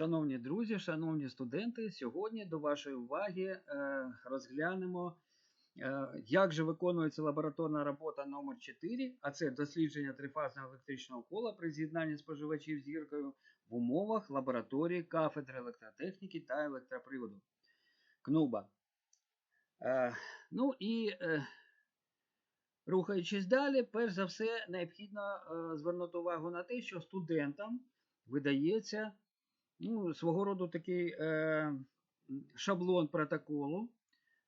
Шановні друзі, шановні студенти, сьогодні до вашої уваги е, розглянемо, е, як же виконується лабораторна робота номер 4 а це дослідження трифазного електричного кола при з'єднанні споживачів з зіркою в умовах лабораторії кафедри електротехніки та електроприводу КНУБА. Е, ну і рухаючись далі, перш за все, необхідно звернути увагу на те, що студентам видається ну, свого роду такий е, шаблон протоколу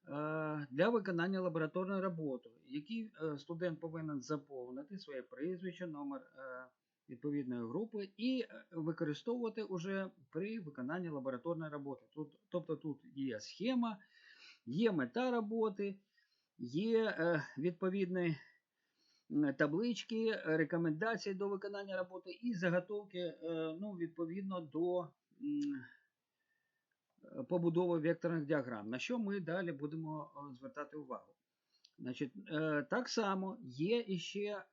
е, для виконання лабораторної роботи, який е, студент повинен заповнити своє прізвище, номер е, відповідної групи і е, використовувати уже при виконанні лабораторної роботи. Тут, тобто тут є схема, є мета роботи, є е, відповідні таблички, рекомендації до виконання роботи і заготовки е, ну, відповідно до побудови векторних діаграм, на що ми далі будемо е, звертати увагу. Значить, е, Так само є іще е,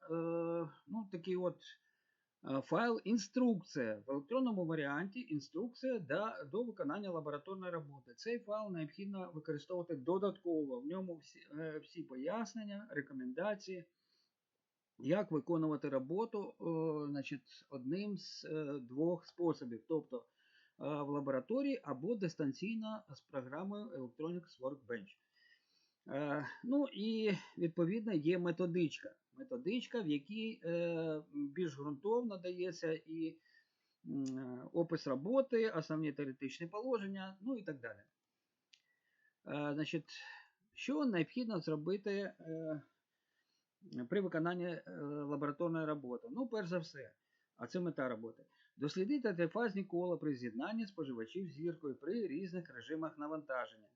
ну, такий от файл інструкція в електронному варіанті інструкція до, виконання лабораторної роботи. Цей файл необхідно використовувати додатково. В ньому всі, всі пояснення, рекомендації, як виконувати роботу значить, одним з двох способів. Тобто в лабораторії або дистанційно з програмою Electronics Workbench. Е, Ну і відповідно є методичка. Методичка, в якій е, більш ґрунтовно дається і е, опис роботи, основні теоретичні положення, ну і так далі. Е, Значить, що необхідно зробити при виконанні лабораторної роботи? Ну, перш за все, а це мета роботи. Дослідити трифазні кола при з'єднанні споживачів з зіркою при різних режимах навантаження.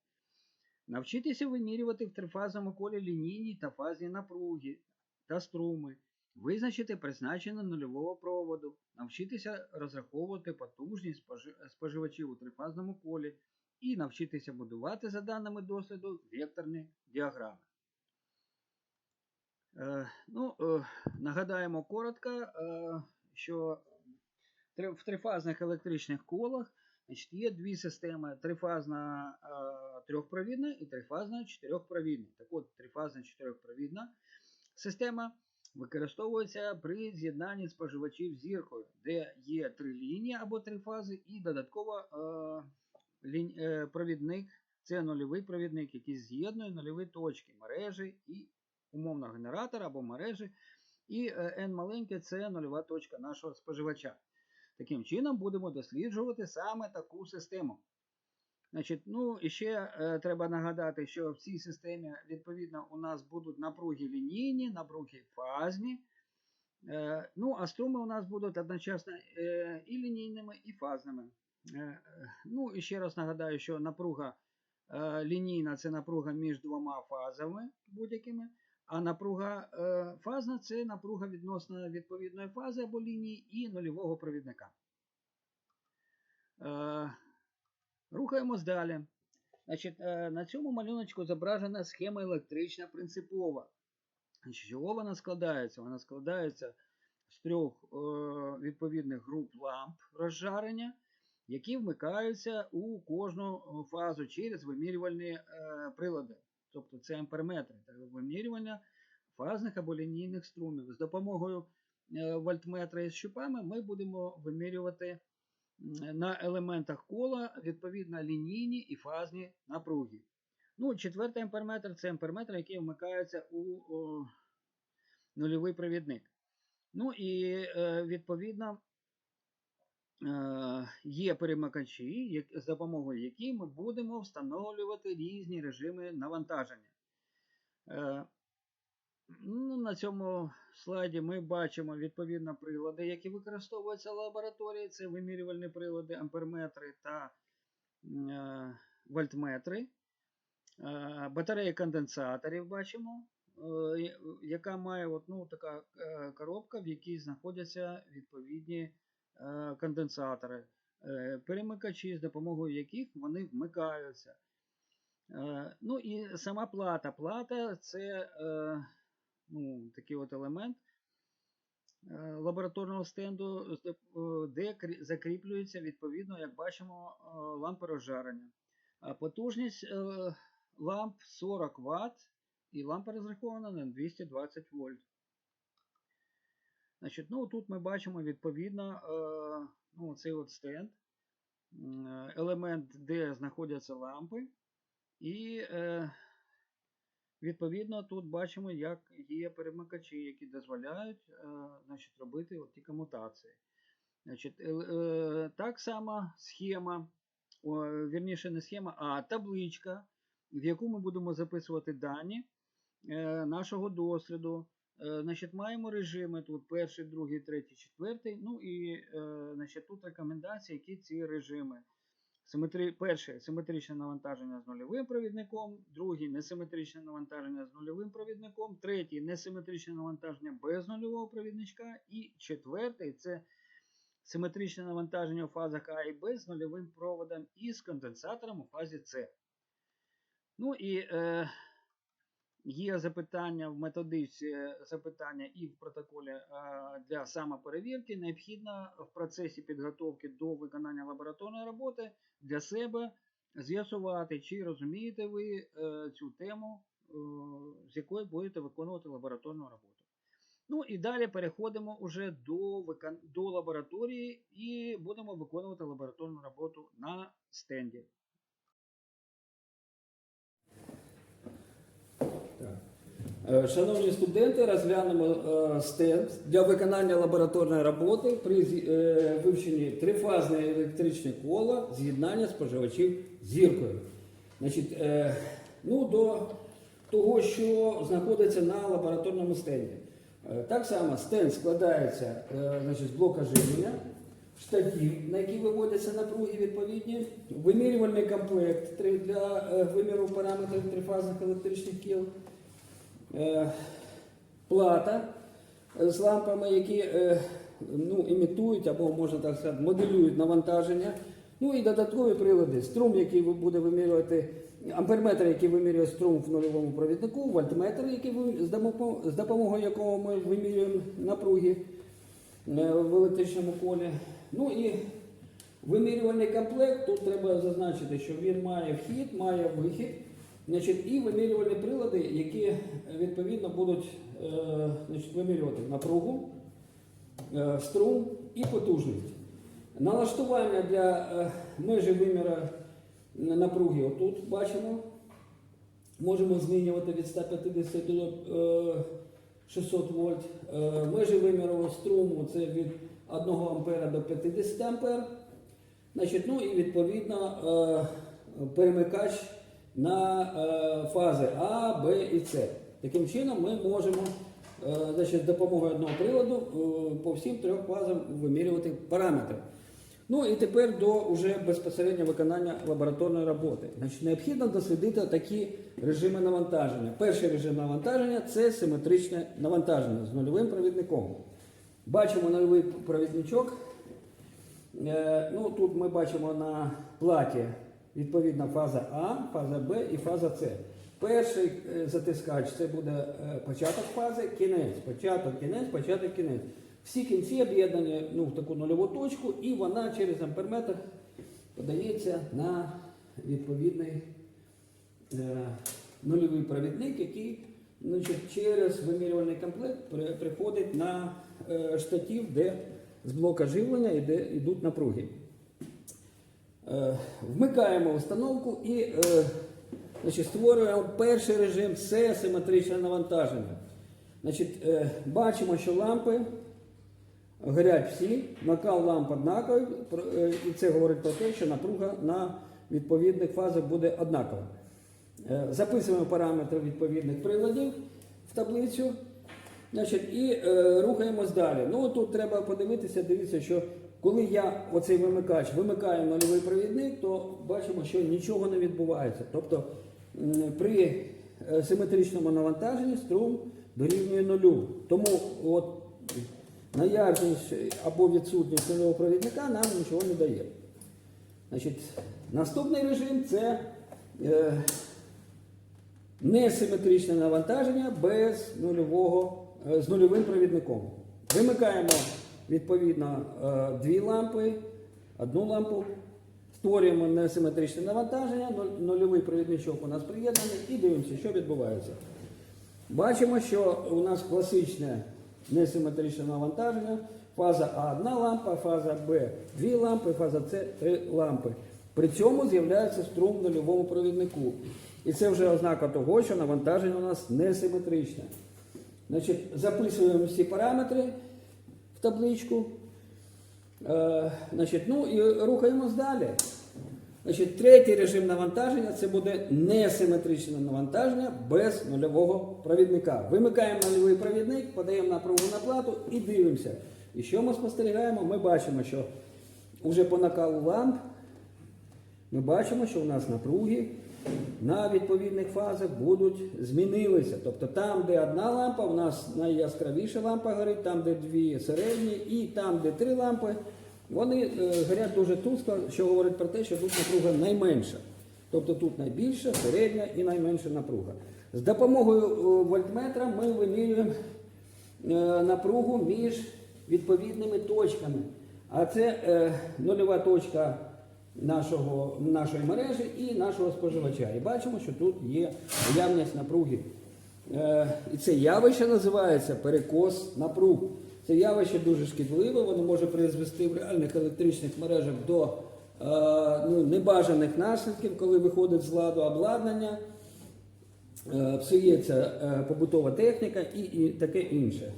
Навчитися вимірювати в трифазному колі лінійні та фазні напруги та струми, визначити призначення нульового проводу, навчитися розраховувати потужність споживачів у трифазному колі і навчитися будувати за даними досліду векторні діаграми. Е, ну, е, нагадаємо коротко, е, що в трифазних електричних колах значить, є дві системи: трифазна е, трьохпровідна і трифазна чотирьохпровідна. Так от, трифазна чотирьохпровідна система використовується при з'єднанні споживачів зіркою, де є три лінії або три фази, і додатково е, лінь, е, провідник це нульовий провідник, який з'єднує нульові точки мережі і умовно генератора або мережі. І е, n маленьке це нульова точка нашого споживача. Таким чином будемо досліджувати саме таку систему. Значить, ну, і ще е, треба нагадати, що в цій системі, відповідно, у нас будуть напруги лінійні, напруги фазні. Е, ну, а струми у нас будуть одночасно е, і лінійними, і фазними. Е, е, ну, і ще раз нагадаю, що напруга е, лінійна це напруга між двома фазами будь-якими. А напруга е, фазна це напруга відносно відповідної фази або лінії і нульового провідника. Е, рухаємось далі. Значить, е, на цьому малюночку зображена схема електрична принципова. Значить, чого вона складається? Вона складається з трьох відповідних груп ламп розжарення, які вмикаються у кожну фазу через вимірювальні прилади. Тобто це амперметри та вимірювання фазних або лінійних струмів. З допомогою е, вольтметра із щупами ми будемо вимірювати на елементах кола відповідно лінійні і фазні напруги. Ну, четвертий амперметр це амперметр, який вмикається у о, нульовий провідник. Ну і е, відповідно є перемикачі, як- з допомогою яких ми будемо встановлювати різні режими навантаження. Е, Ну, на цьому слайді ми бачимо відповідно прилади, які використовуються в лабораторії. Це вимірювальні прилади, амперметри та е, вольтметри. Е, батарея конденсаторів бачимо, е, яка має от, ну, така е, коробка, в якій знаходяться відповідні е, конденсатори, е, перемикачі, з допомогою яких вони вмикаються. Е, Ну і сама плата. Плата це е, ну, такий от елемент е, лабораторного стенду, е, де крі- закріплюється відповідно, як бачимо, е, лампи розжарення. Потужність е, ламп 40 Вт і лампа розрахована на 220 вольт. Значить, ну, тут ми бачимо відповідно е, ну, цей от стенд, е, елемент, де знаходяться лампи. І е, відповідно тут бачимо, як є перемикачі, які дозволяють значить, робити от ті комутації. Значить, так само схема, вірніше не схема, а табличка, в яку ми будемо записувати дані нашого досліду. Е, Значить, маємо режими тут перший, другий, третій, четвертий. Ну і е, значить, тут рекомендації, які ці режими. Симетри... Перше симетричне навантаження з нульовим провідником, другий несиметричне навантаження з нульовим провідником, третій несиметричне навантаження без нульового провідничка. І четвертий це симетричне навантаження у фазах А і Б з нульовим проводом і з конденсатором у фазі С. Ну і е, є запитання в методичці, запитання і в протоколі е, для самоперевірки. Необхідно в процесі підготовки до виконання лабораторної роботи для себе з'ясувати, чи розумієте ви е, цю тему, е, з якою будете виконувати лабораторну роботу. Ну і далі переходимо уже до, викон... до лабораторії і будемо виконувати лабораторну роботу на стенді. Е, Шановні студенти, розглянемо е, стенд для виконання лабораторної роботи при е, вивченні трифазне електричне коло з'єднання споживачів зіркою. Значить, е, ну, до того, що знаходиться на лабораторному стенді. Е, Так само стенд складається е, значить, з блока живлення, штатів, на які виводяться напруги відповідні, вимірювальний комплект для е, виміру параметрів трифазних електричних кіл. Е, плата з лампами, які е, ну, імітують або, можна так сказати, моделюють навантаження. Ну і додаткові прилади. Струм, який буде вимірювати, амперметр, який вимірює струм в нульовому провіднику, вольтметр, який з допомогою якого ми вимірюємо напруги е, в електричному колі. Ну і вимірювальний комплект. Тут треба зазначити, що він має вхід, має вихід. Значить, і вимірювальні прилади, які е, відповідно будуть е, значить, вимірювати напругу, е, струм і потужність. Налаштування для е, межі виміра напруги отут бачимо. Можемо змінювати від 150 до е, 600 вольт. Е, Межі виміру струму це від 1 ампера до 50 ампер. Значить, ну і відповідно е, перемикач на е, фази А, Б і С. Таким чином ми можемо е, з допомогою одного приладу е, по всім трьох фазам вимірювати параметри. Ну і тепер до уже безпосередньо виконання лабораторної роботи. Значить, необхідно дослідити такі режими навантаження. Перший режим навантаження це симетричне навантаження з нульовим провідником. Бачимо нульовий провідничок. Ну, тут ми бачимо на платі відповідна фаза А, фаза Б і фаза С. Перший е, затискач це буде е, початок фази, кінець, початок, кінець, початок, кінець. Всі кінці об'єднані ну, в таку нульову точку, і вона через амперметр подається на відповідний е, нульовий провідник, який значить, через вимірювальний комплект при- приходить на е, штатів, де з блока живлення йде, йдуть напруги. Е, Вмикаємо установку і е, значить, створюємо перший режим це симетричне навантаження. Значить, е, бачимо, що лампи горять всі, накал ламп однаковий, і це говорить про те, що напруга на відповідних фазах буде однакова. Записуємо параметри відповідних приладів в таблицю. Значить, і рухаємось далі. Ну тут треба подивитися, дивіться, що коли я оцей вимикач вимикаю нульовий провідник, то бачимо, що нічого не відбувається. Тобто при е, симетричному навантаженні струм дорівнює нулю. Тому от наявність або відсутність нульового провідника нам нічого не дає. Значить, наступний режим це е, несиметричне навантаження без нульового, е, з нульовим провідником. Вимикаємо відповідно е, дві лампи, одну лампу. Створюємо несиметричне навантаження, нульовий провідничок у нас приєднаний і дивимося, що відбувається. Бачимо, що у нас класичне несиметричне навантаження. Фаза А одна лампа, фаза Б дві лампи, фаза С три лампи. При цьому з'являється струм в нульовому провіднику. І це вже ознака того, що навантаження у нас несиметричне. Значить, записуємо всі параметри табличку. Е, значить, ну і рухаємось далі. Значить, третій режим навантаження це буде несиметричне навантаження без нульового провідника. Вимикаємо нульовий провідник, подаємо напругу на плату і дивимося. І що ми спостерігаємо? Ми бачимо, що вже по накалу ламп ми бачимо, що у нас напруги на відповідних фазах будуть змінилися. Тобто там, де одна лампа, у нас найяскравіша лампа горить, там, де дві середні, і там, де три лампи, вони е, горять дуже тускло, що говорить про те, що тут напруга найменша. Тобто тут найбільша, середня і найменша напруга. З допомогою е, вольтметра ми вимірюємо е, напругу між відповідними точками. А це нульова точка нашого, нашої мережі і нашого споживача. І бачимо, що тут є наявність напруги. Е, і це явище називається перекос напруг. Це явище дуже шкідливе, воно може призвести в реальних електричних мережах до е, ну, небажаних наслідків, коли виходить з ладу обладнання, е, псується побутова техніка і, і таке інше.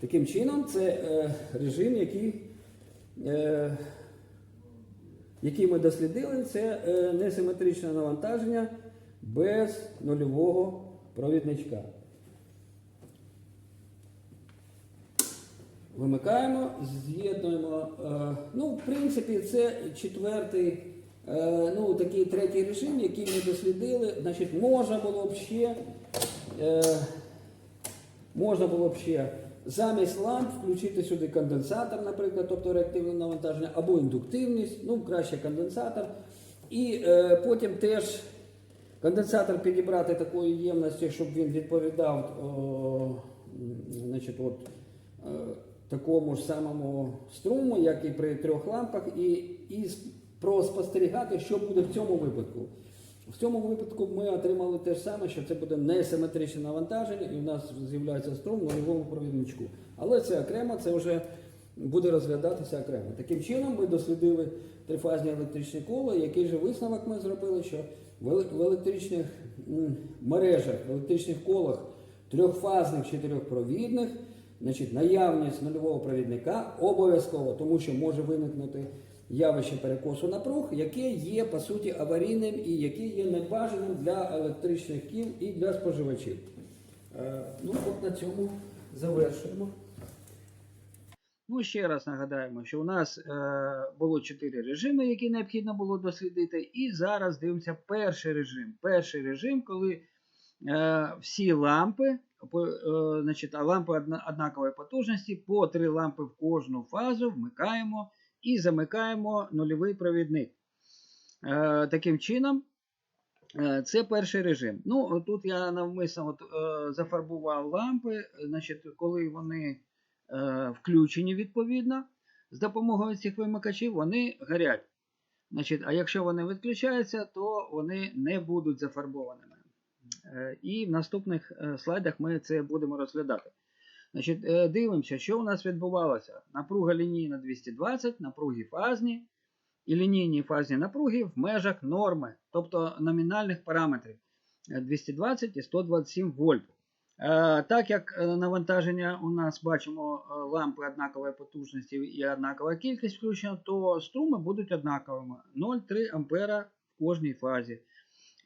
Таким чином, це режим, який, який ми дослідили, це е, несиметричне навантаження без нульового провідничка. Вимикаємо, з'єднуємо. е, Ну, в принципі, це четвертий, е, ну, такий третій режим, який ми дослідили. Значить, можна було б ще. Можна було б ще замість ламп включити сюди конденсатор, наприклад, тобто реактивне навантаження, або індуктивність, ну краще конденсатор. І е, потім теж конденсатор підібрати такої ємності, щоб він відповідав о, значить, от, е, такому ж самому струму, як і при трьох лампах, і, і проспостерігати, що буде в цьому випадку. В цьому випадку ми отримали те ж саме, що це буде несиметричне навантаження, і в нас з'являється струм в нульовому провідничку. Але це окремо, це вже буде розглядатися окремо. Таким чином, ми дослідили трифазні електричні кола. Який же висновок ми зробили, що в електричних мережах, в електричних колах трьохфазних чотирьохпровідних, значить, наявність нульового провідника обов'язково, тому що може виникнути явище перекосу напруг, яке є по суті аварійним і яке є небажаним для електричних кіл і для споживачів. Е, Ну, от на цьому завершуємо. Ну, ще раз нагадаємо, що у нас е, було чотири режими, які необхідно було дослідити. І зараз дивимося перший режим. Перший режим, коли е, всі лампи, по, е, значить, лампи однакової потужності, по три лампи в кожну фазу вмикаємо і замикаємо нульовий провідник. Е, таким чином, Е, Це перший режим. Ну, тут я навмисно от, е, зафарбував лампи, значить, коли вони включені відповідно, з допомогою цих вимикачів вони горять. Значить, а якщо вони відключаються, то вони не будуть зафарбованими. І в наступних слайдах ми це будемо розглядати. Значить, е, дивимося, що у нас відбувалося. Напруга лінійна 220, напруги фазні і лінійні фазні напруги в межах норми, тобто номінальних параметрів е, 220 і 127 вольт. Е, Так як е, навантаження у нас бачимо е, лампи однакової потужності і однакова кількість включена, то струми будуть однаковими 0,3 ампера в кожній фазі.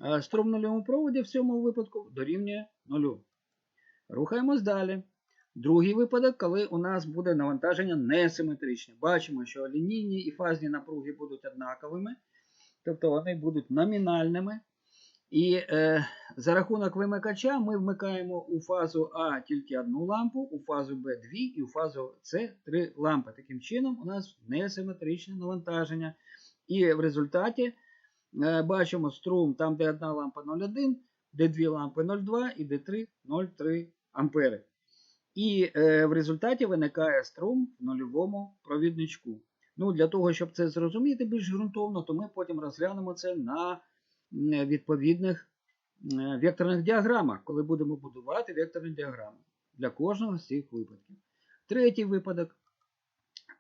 Е, Струм в нульовому проводі в цьому випадку дорівнює 0. Рухаємось далі. Другий випадок, коли у нас буде навантаження несиметричне. Бачимо, що лінійні і фазні напруги будуть однаковими, тобто вони будуть номінальними. І е, за рахунок вимикача ми вмикаємо у фазу А тільки одну лампу, у фазу Б дві і у фазу С три лампи. Таким чином, у нас несиметричне навантаження. І в результаті е, бачимо струм там, де одна лампа 0,1, де дві лампи 0,2 і де 3 0,3 ампери. І е, в результаті виникає струм в нульовому провідничку. Ну, для того, щоб це зрозуміти більш ґрунтовно, то ми потім розглянемо це на відповідних векторних діаграмах, коли будемо будувати векторні діаграми для кожного з цих випадків. Третій випадок.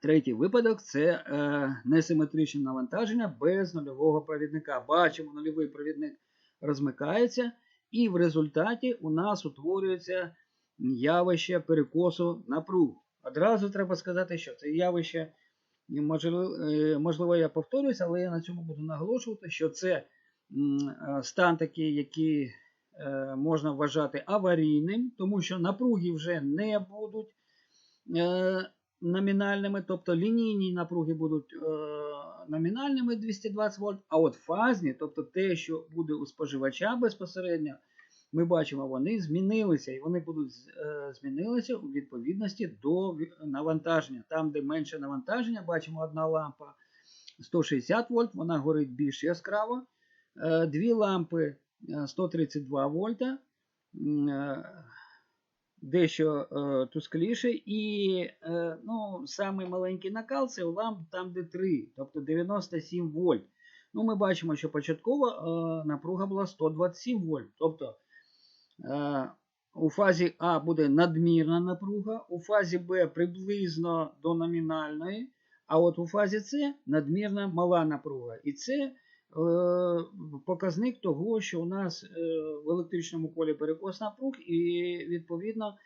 Третій випадок це е, несиметричне навантаження без нульового провідника. Бачимо, нульовий провідник розмикається, і в результаті у нас утворюється явище перекосу напруг. Одразу треба сказати, що це явище, можливо, е, я повторюсь, але я на цьому буду наголошувати, що це е, стан такий, який е, можна вважати аварійним, тому що напруги вже не будуть е, номінальними, тобто лінійні напруги будуть е, номінальними 220 вольт, а от фазні, тобто те, що буде у споживача безпосередньо, ми бачимо, вони змінилися, і вони будуть е, змінилися у відповідності до навантаження. Там, де менше навантаження, бачимо одна лампа 160 вольт, вона горить більш яскраво. Е, Дві лампи е, 132 вольта. е, Дещо е, тускліше, і е, ну, самий маленький накал це у ламп там, де 3, тобто 97 вольт. Ну, ми бачимо, що початково напруга була 127 вольт. Тобто у фазі А буде надмірна напруга, у фазі Б приблизно до номінальної, а от у фазі С надмірна мала напруга. І це е, показник того, що у нас е, в електричному колі перекос напруг, і відповідно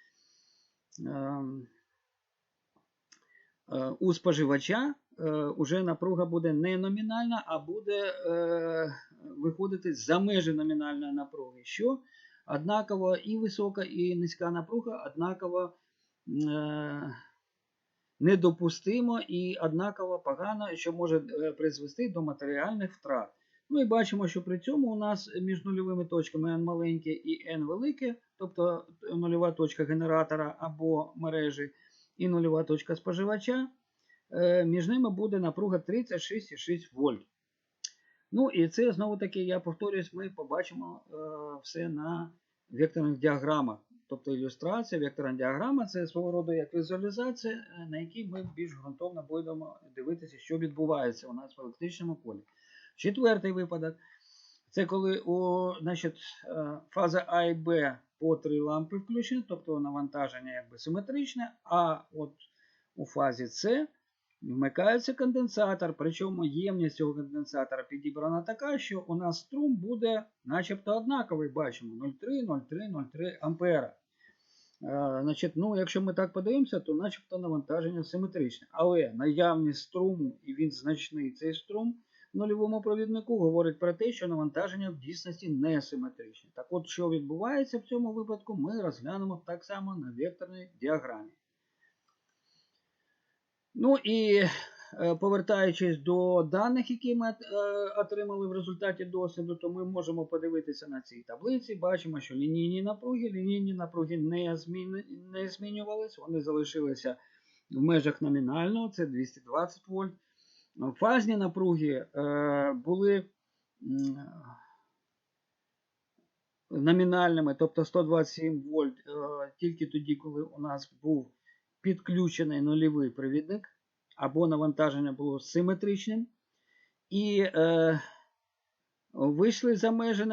ем, е, у споживача е, уже напруга буде не номінальна, а буде е, виходити за межі номінальної напруги, що однаково і висока, і низька напруга однаково е, недопустимо і однаково погано, що може е, призвести до матеріальних втрат. Ну і бачимо, що при цьому у нас між нульовими точками n маленьке і n велике, тобто нульова точка генератора або мережі і нульова точка споживача, е, між ними буде напруга 36,6 вольт. Ну і це знову таки, я повторюсь, ми побачимо е, все на векторних діаграмах. Тобто ілюстрація, векторна діаграма це свого роду як візуалізація, е, на якій ми більш ґрунтовно будемо дивитися, що відбувається у нас в електричному полі. Четвертий випадок це коли у, значить, е, фаза А і Б по три лампи включені, тобто навантаження якби симетричне, а от у фазі С вмикається конденсатор, причому ємність цього конденсатора підібрана така, що у нас струм буде начебто однаковий, бачимо 0,3, 0,3, 0,3 ампера. Е, Значить, ну, якщо ми так подивимося, то начебто навантаження симетричне. Але наявність струму, і він значний цей струм в нульовому провіднику, говорить про те, що навантаження в дійсності не симетричне. Так от, що відбувається в цьому випадку, ми розглянемо так само на векторній діаграмі. Ну і е, повертаючись до даних, які ми е, отримали в результаті досліду, то ми можемо подивитися на цій таблиці. Бачимо, що лінійні напруги, лінійні напруги не, зміни, не змінювалися, вони залишилися в межах номінального, це 220 вольт. Фазні напруги е, були номінальними, тобто 127 вольт, тільки тоді, коли у нас був підключений нульовий провідник, або навантаження було симетричним. І е, вийшли за межі е,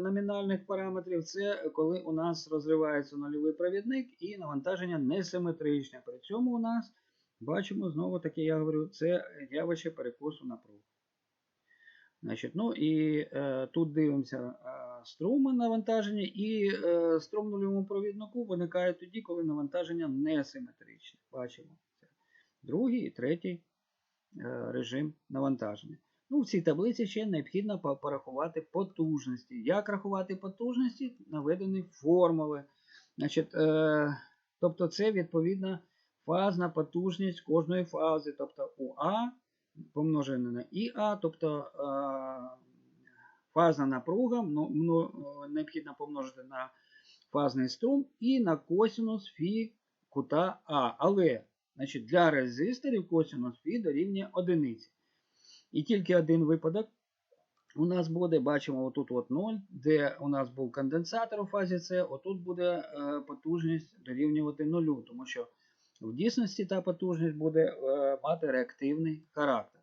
номінальних параметрів. Це коли у нас розривається нульовий провідник і навантаження несиметричне. При цьому у нас бачимо знову таки, я говорю, це явище перекосу напруг. Значить, ну і е, тут дивимося е, струми навантаження, і е, струм нульовому провіднику виникає тоді, коли навантаження несиметричне. Бачимо. Це другий і третій е, режим навантаження. Ну, в цій таблиці ще необхідно порахувати потужності. Як рахувати потужності? Наведені формули. Значить, е, тобто це відповідна фазна потужність кожної фази. Тобто УА помножене на ІА, тобто фазна напруга необхідно помножити на фазний струм і на косинус фі кута А. Але значить, для резисторів косинус фі дорівнює одиниці. І тільки один випадок, у нас буде, бачимо, отут от 0, де у нас був конденсатор у фазі С, отут буде е, потужність дорівнювати нулю, тому що в дійсності та потужність буде е, мати реактивний характер.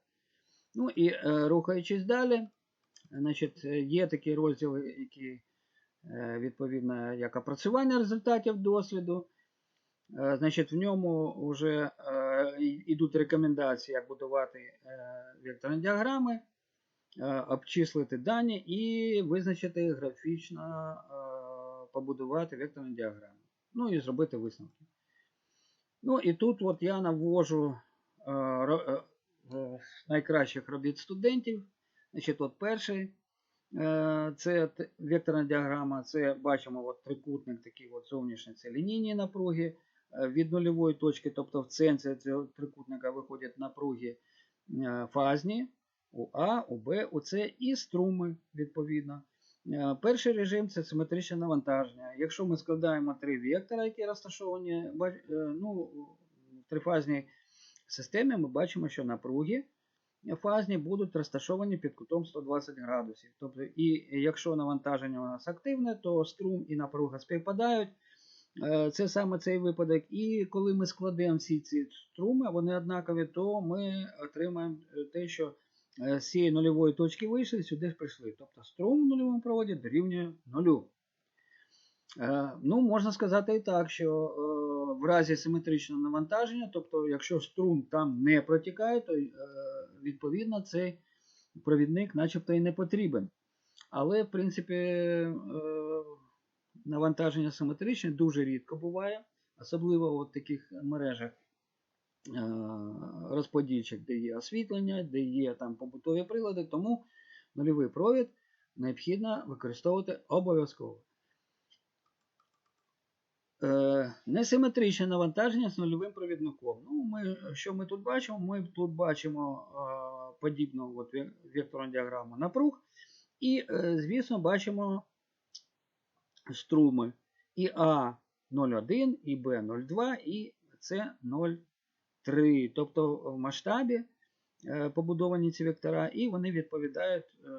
Ну і е, рухаючись далі, значить, е, є такі розділи, які відповідно як опрацювання результатів досліду. Значить, в ньому вже йдуть рекомендації, як будувати векторні діаграми, обчислити дані і визначити графічно побудувати векторні діаграми. Ну і зробити висновки. Ну і тут от я навожу е, е, е, найкращих робіт студентів. Значить, от перший. е, Це векторна діаграма, це бачимо от трикутник такий от зовнішній, це лінійні напруги е, від нульової точки, тобто в центрі цього трикутника виходять напруги фазні у А, у Б, у С і струми відповідно. Е, Перший режим це симетричне навантаження. Якщо ми складаємо три вектора, які розташовані е, ну, в трифазній системі, ми бачимо, що напруги фазні будуть розташовані під кутом 120 градусів. Тобто, і якщо навантаження у нас активне, то струм і напруга співпадають. Е, Це саме цей випадок. І коли ми складемо всі ці струми, вони однакові, то ми отримаємо те, що з цієї нульової точки вийшли, сюди ж прийшли. Тобто струм в нульовому проводі дорівнює нулю. Е, Ну, можна сказати і так, що е, в разі симетричного навантаження, тобто, якщо струм там не протікає, то е, відповідно цей провідник начебто і не потрібен. Але, в принципі, навантаження симетричне дуже рідко буває, особливо в таких мережах е, розподільчих, де є освітлення, де є там побутові прилади, тому нульовий провід необхідно використовувати обов'язково. Е, Несиметричне навантаження з нульовим провідником. Ну, ми, що ми тут бачимо? Ми тут бачимо е, подібну от, векторну діаграму напруг. І, е, звісно, бачимо струми і А01, і Б02, і С03. Тобто в масштабі е, побудовані ці вектора, і вони відповідають е,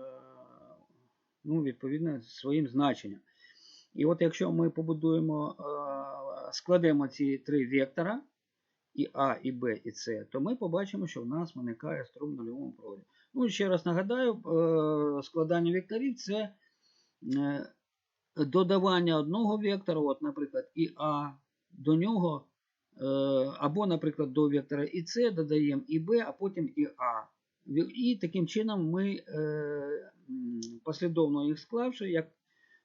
ну, відповідно своїм значенням. І от якщо ми побудуємо, е, складемо ці три вектора, і А, і Б, і С, то ми побачимо, що в нас виникає струм в нульовому проводі. Ну, ще раз нагадаю, складання векторів це додавання одного вектора, от, наприклад, і А, до нього, або, наприклад, до вектора і С додаємо і Б, а потім і А. І таким чином ми е, послідовно їх склавши, як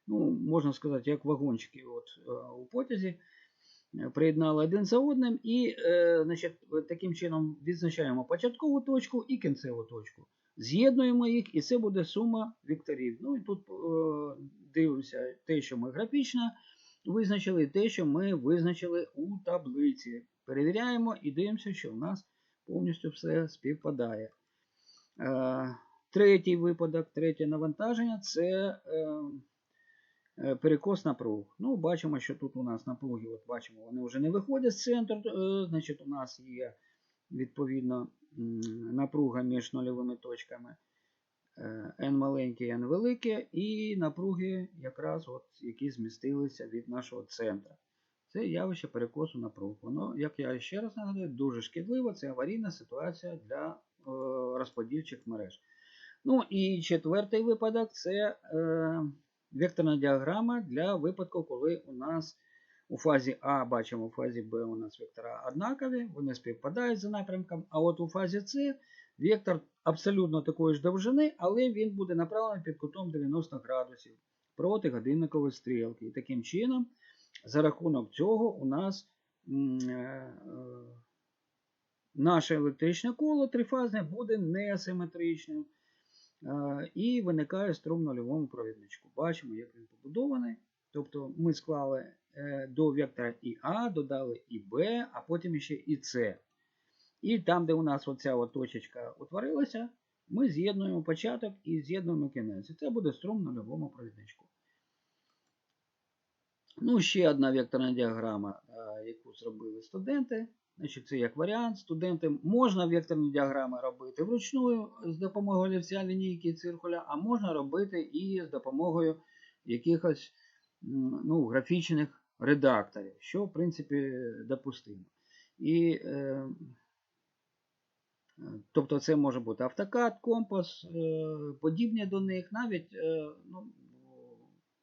ну, можна сказати, як вагончики от, е, у потязі, е, приєднали один за одним і значить, таким чином відзначаємо початкову точку і кінцеву точку. З'єднуємо їх, і це буде сума векторів. Ну і тут дивимося те, що ми графічно визначили, те, що ми визначили у таблиці. Перевіряємо і дивимося, що в нас повністю все співпадає. Е, Третій випадок, третє навантаження це е, е, перекос напруг. Ну, бачимо, що тут у нас напруги, от бачимо, вони вже не виходять з центру. Значить, у нас є відповідно напруга між нульовими точками N маленьке, N велике, і напруги, якраз от, які змістилися від нашого центра. Це явище перекосу напруг. Воно, як я ще раз нагадую, дуже шкідливо. Це аварійна ситуація для е, розподільчих мереж. Ну і четвертий випадок це е, векторна діаграма для випадку, коли у нас у фазі А бачимо, у фазі Б у нас вектора однакові, вони співпадають за напрямком, а от у фазі С вектор абсолютно такої ж довжини, але він буде направлений під кутом 90 градусів проти годинникової стрілки. І таким чином, за рахунок цього, у нас е, е, наше електричне коло трифазне буде неасиметричним. Е, І виникає струм в нульовому провідничку. Бачимо, як він побудований. Тобто ми склали до вектора і А, додали і Б, а потім ще і С. І там, де у нас оця точечка утворилася, ми з'єднуємо початок і з'єднуємо кінець. І це буде струм в нульовому провідничку. Ну, ще одна векторна діаграма, е, яку зробили студенти. Значить, це як варіант. Студенти можна векторні діаграми робити вручну з допомогою олівця лінійки циркуля, а можна робити і з допомогою якихось ну, графічних редакторів, що в принципі допустимо. І, е, тобто це може бути автокад, компас, е, подібні до них, навіть е, ну,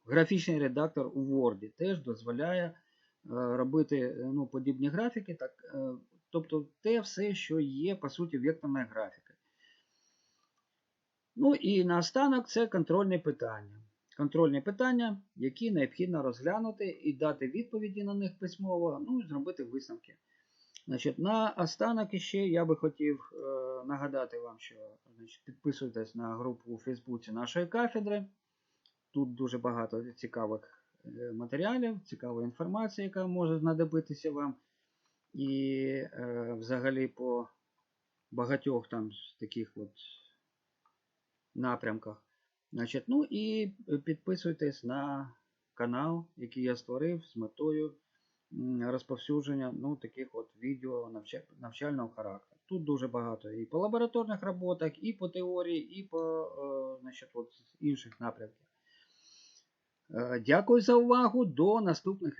графічний редактор у Word теж дозволяє е, робити ну, подібні графіки, так, тобто те все, що є, по суті, векторною графікою. Ну і наостанок це контрольні питання. Контрольні питання, які необхідно розглянути і дати відповіді на них письмово, ну і зробити висновки. Значить, на останок іще я би хотів е, нагадати вам, що значить, підписуйтесь на групу у Фейсбуці нашої кафедри. Тут дуже багато цікавих е, матеріалів, цікавої інформації, яка може знадобитися вам. І е, взагалі по багатьох там таких от напрямках. Значить, ну і підписуйтесь на канал, який я створив з метою розповсюдження ну, таких от відео навчального характеру. Тут дуже багато і по лабораторних роботах, і по теорії, і по е, значить, от, інших напрямках. Е, Дякую за увагу. До наступних відео.